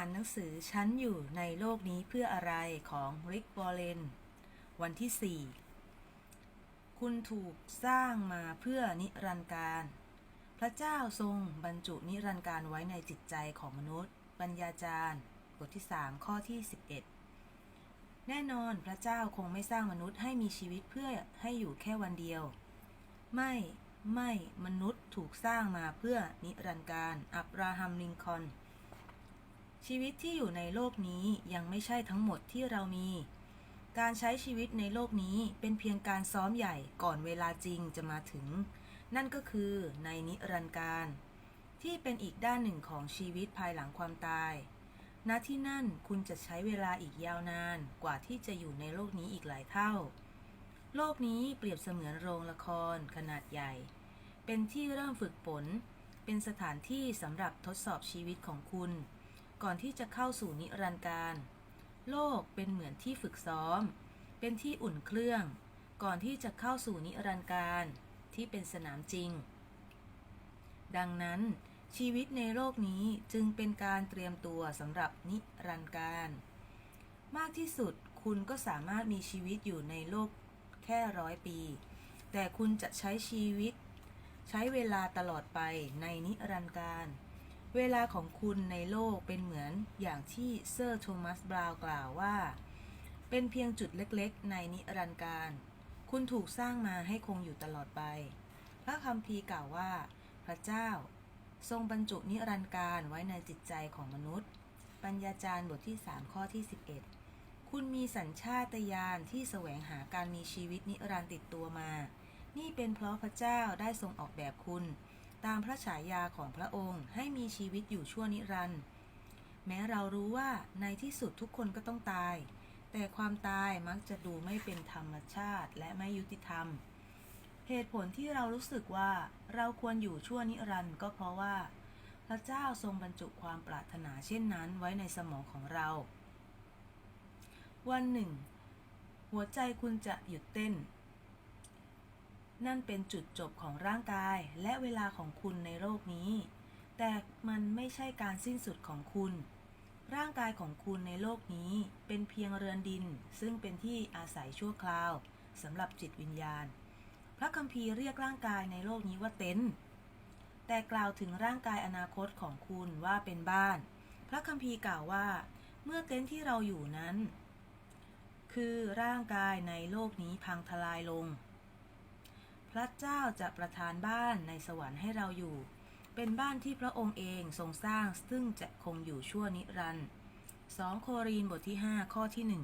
อ่านหนังสือฉันอยู่ในโลกนี้เพื่ออะไรของริกวอลเลน วันที่ 4 คุณถูกสร้างมาเพื่อนิรันดร์การ พระเจ้าทรงบรรจุนิรันดร์การไว้ในจิตใจของมนุษย์ ปัญญาจารย์ บทที่ 3 ข้อที่ 11 แน่นอนพระเจ้าคงไม่สร้างมนุษย์ให้มีชีวิตเพื่อให้อยู่แค่วันเดียว ไม่ไม่มนุษย์ถูกสร้างมาเพื่อนิรันดร์การ อับราฮัมลิงคอน ชีวิตที่อยู่ในโลกนี้ยังไม่ใช่ทั้งหมดที่เรามี การใช้ชีวิตในโลกนี้เป็นเพียงการซ้อมใหญ่ก่อนเวลาจริงจะมาถึง นั่นก็คือในนิรันดร์การ ที่เป็นอีกด้านหนึ่งของชีวิตภายหลังความตาย ณ ที่นั่นคุณจะใช้เวลาอีกยาวนานกว่าที่จะอยู่ในโลกนี้อีกหลายเท่า โลกนี้เปรียบเสมือนโรงละครขนาดใหญ่ เป็นที่เริ่มฝึกฝน เป็นสถานที่สำหรับทดสอบชีวิตของคุณ ก่อนที่จะเข้าสู่นิรันดร์การ โลกเป็นเหมือนที่ฝึกซ้อม เป็นที่อุ่นเครื่อง ก่อนที่จะเข้าสู่นิรันดร์การที่เป็นสนามจริง ดังนั้น ชีวิตในโลกนี้จึงเป็นการเตรียมตัวสำหรับนิรันดร์การ มากที่สุดคุณก็สามารถมีชีวิตอยู่ในโลกแค่ร้อยปี แต่คุณจะใช้ชีวิต ใช้เวลาตลอดไปในนิรันดร์การ เวลาของคุณในโลกเป็นเหมือนอย่างที่เซอร์โทมัสบราวน์กล่าวว่า เป็นเพียงจุดเล็กๆ ในนิรันดร์การ คุณถูกสร้างมาให้คงอยู่ตลอดไป พระคัมภีร์กล่าวว่า พระเจ้า ทรงบรรจุนิรันดร์การไว้ในจิตใจของมนุษย์ ปัญญาจารย์บทที่ 3 ข้อที่ 11 คุณมีสัญชาตญาณที่แสวงหาการมีชีวิตนิรันดร์ติดตัวมา นี่เป็นเพราะพระเจ้าได้ทรงออกแบบคุณ ตามพระฉายาของพระองค์ให้มีชีวิตอยู่ชั่วนิรันดร์แม้เรารู้ว่าในที่สุดทุกคนก็ต้องตาย แต่ความตายมักจะดูไม่เป็นธรรมชาติและไม่ยุติธรรม เหตุผลที่เรารู้สึกว่าเราควรอยู่ชั่วนิรันดร์ก็เพราะว่า พระเจ้าทรงบรรจุความปรารถนาเช่นนั้นไว้ในสมองของเรา วันหนึ่ง หัวใจคุณจะหยุดเต้น นั่นเป็นจุดจบของร่างกายและเวลาของคุณในโลกนี้ แต่มันไม่ใช่การสิ้นสุดของคุณ ร่างกายของคุณในโลกนี้เป็นเพียงเรือนดิน ซึ่งเป็นที่อาศัยชั่วคราวสำหรับจิตวิญญาณ พระคัมภีร์เรียกร่างกายในโลกนี้ว่าเต็นท์แต่กล่าวถึงร่างกายอนาคตของคุณว่าเป็นบ้าน พระคัมภีร์กล่าวว่า เมื่อเต็นท์ที่เราอยู่นั้น คือร่างกายในโลกนี้พังทลายลง ระเจ้าจะประทานบ้านในสวรรค์ให้เราอยู่ เป็นบ้านที่พระองค์เองทรงสร้างซึ่งจะคงอยู่ชั่วนิรันดร์ 2 โครินธ์บทที่ 5 ข้อที่ 1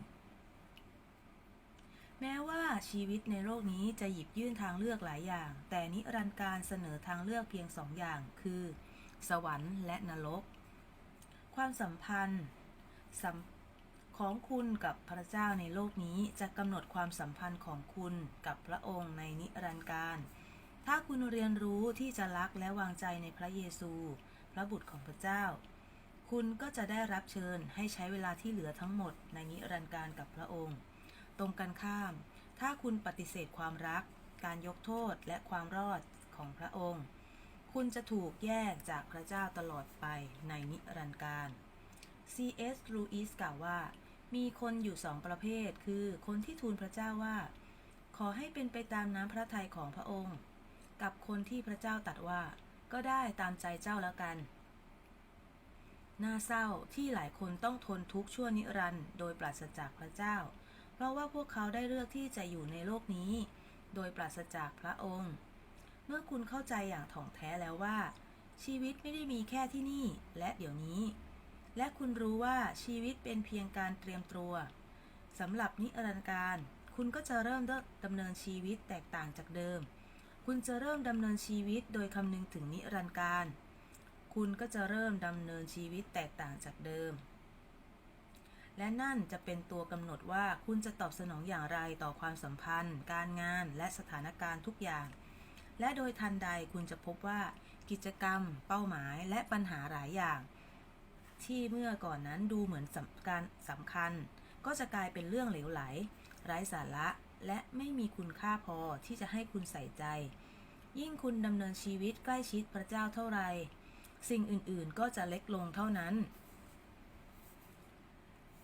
แม้ว่าชีวิตในโลกนี้จะหยิบยื่นทางเลือกหลายอย่าง แต่นิรันดร์การเสนอทางเลือกเพียงสองอย่าง คือ สวรรค์และนรก ความสัมพันธ์สัม ของคุณกับพระเจ้าในโลกนี้จะกำหนดความสัมพันธ์ของคุณกับพระองค์ในนิรันดร์การ ถ้าคุณเรียนรู้ที่จะรักและวางใจในพระเยซู พระบุตรของพระเจ้า คุณก็จะได้รับเชิญให้ใช้เวลาที่เหลือทั้งหมดในนิรันดร์การกับพระองค์ ตรงกันข้าม ถ้าคุณปฏิเสธความรัก การยกโทษและความรอดของพระองค์ คุณจะถูกแยกจากพระเจ้าตลอดไปในนิรันดร์การ C.S. Lewis กล่าวว่า มีคนอยู่สองประเภท คือคนที่ทูลพระเจ้าว่า ขอให้เป็นไปตามน้ำพระทัยของพระองค์ กับคนที่พระเจ้าตัดว่า ก็ได้ตามใจเจ้าแล้วกัน น่าเศร้าที่หลายคนต้องทนทุกข์ชั่วนิรันดร์โดยปราศจากพระเจ้า เพราะว่าพวกเขาได้เลือกที่จะอยู่ในโลกนี้ โดยปราศจากพระองค์ เมื่อคุณเข้าใจอย่างถ่องแท้แล้วว่า ชีวิตไม่ได้มีแค่ที่นี่และเดี๋ยวนี้ และคุณรู้ว่าชีวิตเป็นเพียงการเตรียมตัวสำหรับนิรันดร์การ คุณก็จะเริ่มดำเนินชีวิตแตกต่างจากเดิม คุณจะเริ่มดำเนินชีวิตโดยคำนึงถึงนิรันดร์การ คุณก็จะเริ่มดำเนินชีวิตแตกต่างจากเดิม และนั่นจะเป็นตัวกำหนดว่าคุณจะตอบสนองอย่างไรต่อความสัมพันธ์ การงานและสถานการณ์ทุกอย่าง และโดยทันใดคุณจะพบว่ากิจกรรม เป้าหมาย และปัญหาหลายอย่าง ที่เมื่อก่อนนั้นดูเหมือนสำคัญสำคัญ ก็จะกลายเป็นเรื่องเหลวไหล ไร้สาระและไม่มีคุณค่าพอที่จะให้คุณใส่ใจ ยิ่งคุณดำเนินชีวิตใกล้ชิดพระเจ้าเท่าไร สิ่งอื่นๆก็จะเล็กลงเท่านั้น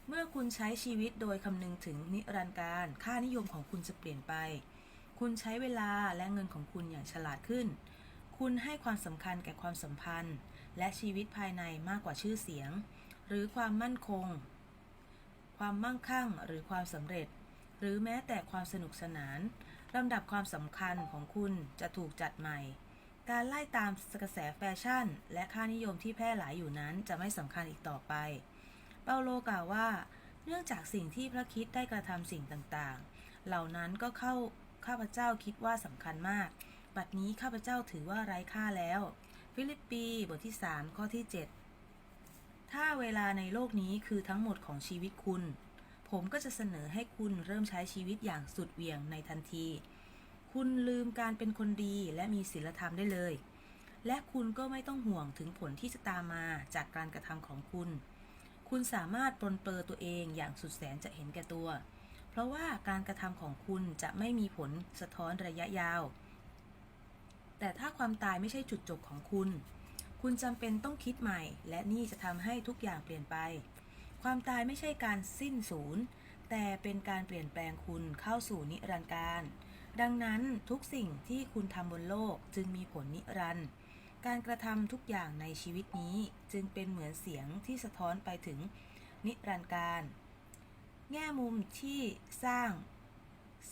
เมื่อคุณใช้ชีวิตโดยคำนึงถึงนิรันดร์การ ค่านิยมของคุณจะเปลี่ยนไป คุณใช้เวลาและเงินของคุณอย่างฉลาดขึ้น คุณให้ความสำคัญแก่ความสัมพันธ์ และชีวิตภายในมากกว่าชื่อเสียง หรือความมั่นคง ความมั่งคั่งหรือความสำเร็จ หรือแม้แต่ความสนุกสนานลำดับความสำคัญของคุณจะถูกจัดใหม่ การไล่ตามกระแสแฟชั่น และค่านิยมที่แพร่หลายอยู่นั้นจะไม่สำคัญอีกต่อไป เปาโลกล่าวว่า เนื่องจากสิ่งที่พระคิดได้กระทำสิ่งต่างๆ เหล่านั้นก็เข้าข้าพเจ้าคิดว่าสำคัญมาก บัดนี้ข้าพเจ้าถือว่าไร้ค่าแล้ว ฟิลิปปีบทที่ 3 ข้อที่ 7 ถ้าเวลาในโลกนี้คือทั้งหมดของชีวิตคุณ ผมก็จะเสนอให้คุณเริ่มใช้ชีวิตอย่างสุดเวียงในทันที คุณลืมการเป็นคนดีและมีศีลธรรมได้เลย และคุณก็ไม่ต้องห่วงถึงผลที่จะตามมาจากการกระทำของคุณ คุณสามารถปรนเปรอตัวเองอย่างสุดแสนจะเห็นแก่ตัว เพราะว่าการกระทำของคุณจะไม่มีผลสะท้อนระยะยาว แต่ถ้าความตายไม่ใช่จุดจบของคุณ คุณจำเป็นต้องคิดใหม่ และนี่จะทำให้ทุกอย่างเปลี่ยนไป ความตายไม่ใช่การสิ้นสูญแต่เป็นการเปลี่ยนแปลงคุณเข้าสู่นิรันดร์การ ดังนั้นทุกสิ่งที่คุณทำบนโลกจึงมีผลนิรันดร์การกระทำทุกอย่างในชีวิตนี้จึงเป็นเหมือนเสียงที่สะท้อนไปถึงนิรันดร์การ แง่มุมที่สร้าง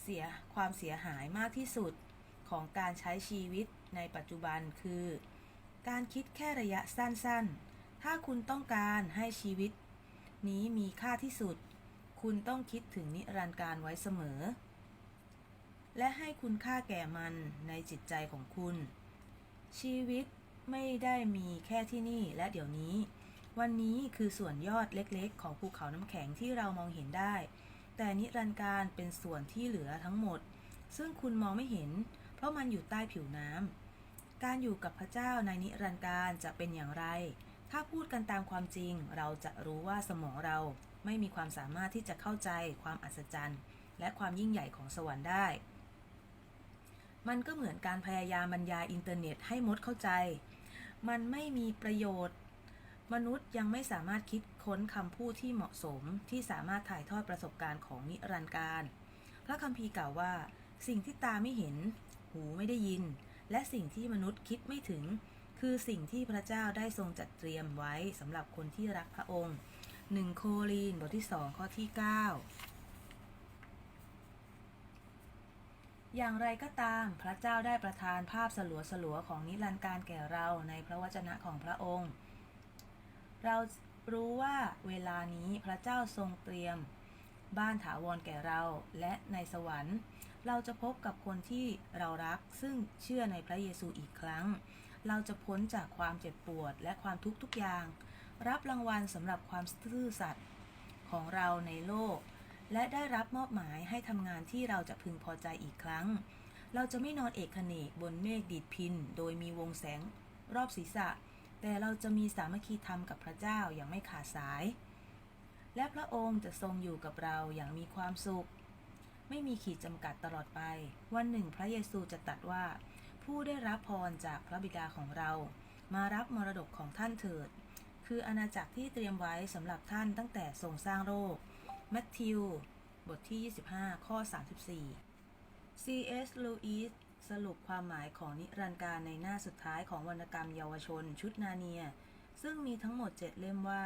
เสียความเสียหายมากที่สุดของการใช้ชีวิต ในปัจจุบันคือ การคิดแค่ระยะสั้นๆ ถ้าคุณต้องการให้ชีวิต นี้มีค่าที่สุด คุณต้องคิดถึงนิรันดร์การไว้เสมอ และให้คุณค่าแก่มันในจิตใจของคุณ ชีวิตไม่ได้มีแค่ที่นี่และเดี๋ยวนี้ วันนี้คือส่วนยอดเล็กๆ ของภูเขาน้ำแข็งที่เรามองเห็นได้ แต่นิรันดร์การเป็นส่วนที่เหลือทั้งหมด ซึ่งคุณมองไม่เห็น เพราะมันอยู่ใต้ผิวน้ำ การอยู่กับพระเจ้าในนิรันดร์การจะเป็นอย่างไร ถ้าพูดกันตามความจริง เราจะรู้ว่าสมองเราไม่มีความสามารถที่จะเข้าใจความอัศจรรย์ และความยิ่งใหญ่ของสวรรค์ได้ มันก็เหมือนการพยายามบรรยายอินเทอร์เน็ตให้มดเข้าใจ มันไม่มีประโยชน์ มนุษย์ยังไม่สามารถคิดค้นคำพูดที่เหมาะสมที่สามารถถ่ายทอดประสบการณ์ของนิรันดร์การ พระคัมภีร์กล่าวว่า สิ่งที่ตาไม่เห็น หูไม่ได้ยิน และสิ่งที่มนุษย์คิดไม่ถึง คือสิ่งที่พระเจ้าได้ทรงจัดเตรียมไว้สำหรับคนที่รักพระองค์1โคลีนบทที่2ข้อที่ 9 อย่างไรก็ตามพระเจ้าได้ประทานภาพสลัวสลัวๆของนิรันดร์การแก่เราในพระวจนะของพระองค์ เรารู้ว่าเวลานี้พระเจ้าทรงเตรียมบ้านถาวรแก่เราและในสวรรค์ เราจะพบกับคนที่เรารักซึ่งเชื่อในพระเยซูอีกครั้ง เราจะพ้นจากความเจ็บปวดและความทุกข์ทุกอย่าง รับรางวัลสำหรับความซื่อสัตย์ของเราในโลก และได้รับมอบหมายให้ทำงานที่เราจะพึงพอใจอีกครั้ง เราจะไม่นอนเอกเขนกบนเมฆดีดพิน โดยมีวงแสงรอบศีรษะ แต่เราจะมีสามัคคีธรรมกับพระเจ้าอย่างไม่ขาดสาย และพระองค์จะทรงอยู่กับเราอย่างมีความสุข ไม่มีขีดจำกัดตลอดไป วันหนึ่งพระเยซูจะตรัสว่า ผู้ได้รับพรจากพระบิดาของเรา มารับมรดกของท่านเถิด คืออาณาจักรที่เตรียมไว้สำหรับท่านตั้งแต่ทรงสร้างโลกมัทธิว บทที่ 25 ข้อ 34 C.S. Lewis สรุปความหมายของนิรันดร์การในหน้าสุดท้ายของวรรณกรรมเยาวชนชุดนาเนีย ซึ่งมีทั้งหมด 7 เล่มว่า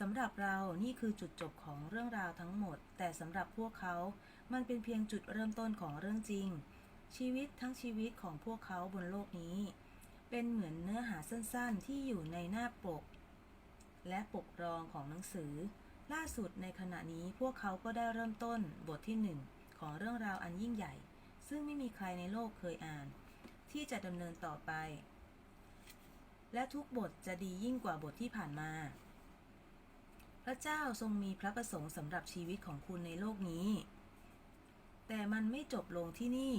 สำหรับเรานี่คือจุดจบของเรื่องราวทั้งหมด แต่สำหรับพวกเขา มันเป็นเพียงจุดเริ่มต้นของเรื่องจริง ชีวิตทั้งชีวิตของพวกเขาบนโลกนี้ เป็นเหมือนเนื้อหาสั้นๆ ที่อยู่ในหน้าปก และปกรองของหนังสือ ล่าสุดในขณะนี้พวกเขาก็ได้เริ่มต้นบทที่หนึ่งของเรื่องราวอันยิ่งใหญ่ ซึ่งไม่มีใครในโลกเคยอ่าน ที่จะดำเนินต่อไป และทุกบทจะดียิ่งกว่าบทที่ผ่านมา พระเจ้าทรงมีพระประสงค์สำหรับชีวิตของคุณในโลกนี้ แต่มันไม่จบลงที่นี่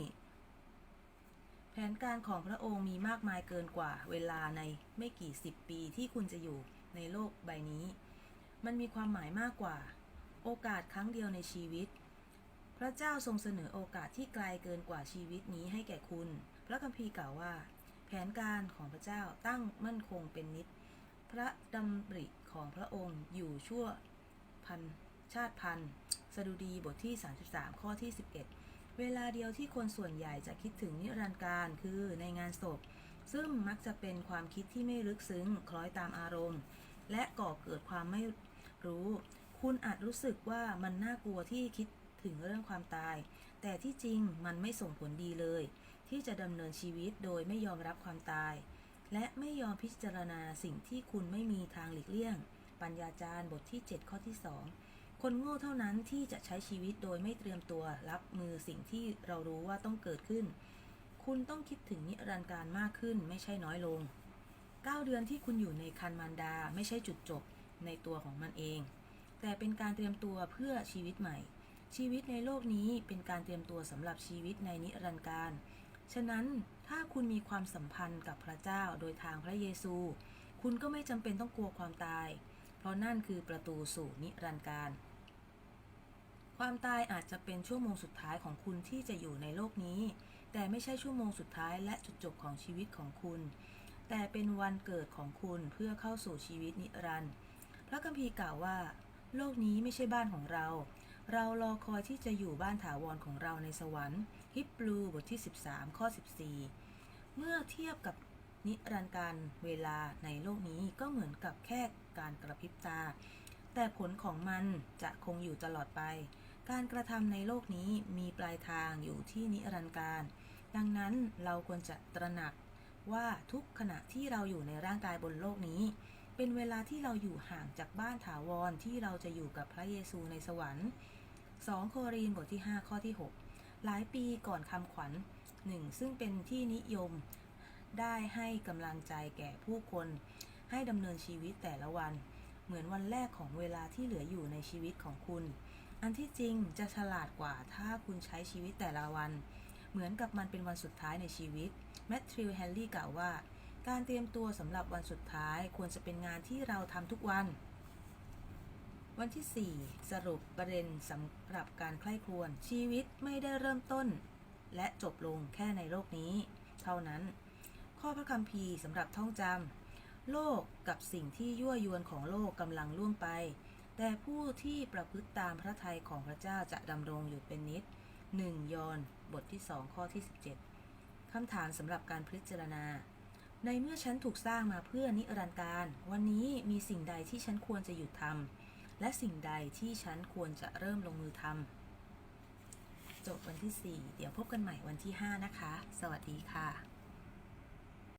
แผนการของพระองค์มีมากมายเกินกว่าเวลาในไม่กี่สิบปีที่คุณจะอยู่ในโลกใบนี้ มันมีความหมายมากกว่า โอกาสครั้งเดียวในชีวิต พระเจ้าทรงเสนอโอกาสที่ไกลเกินกว่าชีวิตนี้ให้แก่คุณ พระคัมภีร์กล่าวว่า แผนการของพระเจ้าตั้งมั่นคงเป็นนิจพระดำริของพระองค์อยู่ชั่วพันชชาติพันธุ์ สดุดีบทที่ 33 ข้อที่ 11 เวลาเดียวที่คนส่วนใหญ่จะคิดถึงนิรันดร์การคือในงานศพ ซึ่งมักจะเป็นความคิดที่ไม่ลึกซึ้งคล้อยตามอารมณ์ และก่อเกิดความไม่รู้ คุณอาจรู้สึกว่ามันน่ากลัวที่คิดถึงเรื่องความตาย แต่ที่จริงมันไม่ส่งผลดีเลย ที่จะดำเนินชีวิตโดยไม่ยอมรับความตาย และไม่ยอมพิจารณาสิ่งที่คุณไม่มีทางหลีกเลี่ยง ปัญญาจารย์บทที่ 7 ข้อที่ 2 คนโง่เท่านั้นที่จะใช้ชีวิตโดยไม่เตรียมตัวรับมือสิ่งที่เรารู้ว่าต้องเกิดขึ้น คุณต้องคิดถึงนิรันดร์การมากขึ้นไม่ใช่น้อยลง 9 เดือนที่คุณอยู่ในคันมารดาไม่ใช่จุดจบในตัวของมันเอง แต่เป็นการเตรียมตัวเพื่อชีวิตใหม่ ชีวิตในโลกนี้เป็นการเตรียมตัวสำหรับชีวิตในนิรันดร์การ ฉะนั้นถ้าคุณมีความสัมพันธ์กับพระเจ้าโดยทางพระเยซู คุณก็ไม่จำเป็นต้องกลัวความตาย เพราะนั่นคือประตูสู่นิรันดร์การ ความตายอาจจะเป็นชั่วโมงสุดท้ายของคุณที่จะอยู่ในโลกนี้ แต่ไม่ใช่ชั่วโมงสุดท้ายและจุดจบของชีวิตของคุณ แต่เป็นวันเกิดของคุณเพื่อเข้าสู่ชีวิตนิรันดร์พระคัมภีร์กล่าวว่า โลกนี้ไม่ใช่บ้านของเรา เรารอคอยที่จะอยู่บ้านถาวรของเราในสวรรค์ฮิบรูบทที่ 13 ข้อ 14 เมื่อเทียบกับนิรันดร์การเวลาในโลกนี้ก็เหมือนกับแค่การกระพริบตา แต่ผลของมันจะคงอยู่ตลอดไป การกระทำในโลกนี้มีปลายทางอยู่ที่นิรันดร์การ ดังนั้นเราควรจะตระหนักว่าทุกขณะที่เราอยู่ในร่างกายบนโลกนี้ เป็นเวลาที่เราอยู่ห่างจากบ้านถาวรที่เราจะอยู่กับพระเยซูในสวรรค์ 2 โครินธ์บทที่ 5 ข้อที่ 6 หลายปีก่อนคำขวัญหนึ่งซึ่งเป็นที่นิยมได้ให้กำลังใจแก่ผู้คน ให้ดำเนินชีวิตแต่ละวัน เหมือนวันแรกของเวลาที่เหลืออยู่ในชีวิตของคุณ อันที่จริงจะฉลาดกว่าถ้าคุณใช้ชีวิตแต่ละวัน เหมือนกับมันเป็นวันสุดท้ายในชีวิตแมทธิวแฮร์รี่กล่าวว่า การเตรียมตัวสำหรับวันสุดท้ายควรจะเป็นงานที่เราทำทุกวัน วันที่ 4 สรุปประเด็นสำหรับการใคร่ครวญชีวิตไม่ได้เริ่มต้น และจบลงแค่ในโลกนี้ เท่านั้น ข้อพระคัมภีร์สำหรับท่องจำโลกกับสิ่งที่ยั่วยวนของโลกกำลังล่วงไป แต่ผู้ที่ประพฤติตามพระทัยของพระเจ้าจะดำรงอยู่เป็นนิจ1ยอห์นบทที่ 2 ข้อที่ 17 คำถามสำหรับการพิจารณา ในเมื่อฉันถูกสร้างมาเพื่อนิรันดร์การ วันนี้มีสิ่งใดที่ฉันควรจะหยุดทำและสิ่งใดที่ฉันควรจะเริ่มลงมือทำจบวันที่ 4 เดี๋ยวพบกันใหม่วันที่ 5 นะคะ สวัสดีค่ะ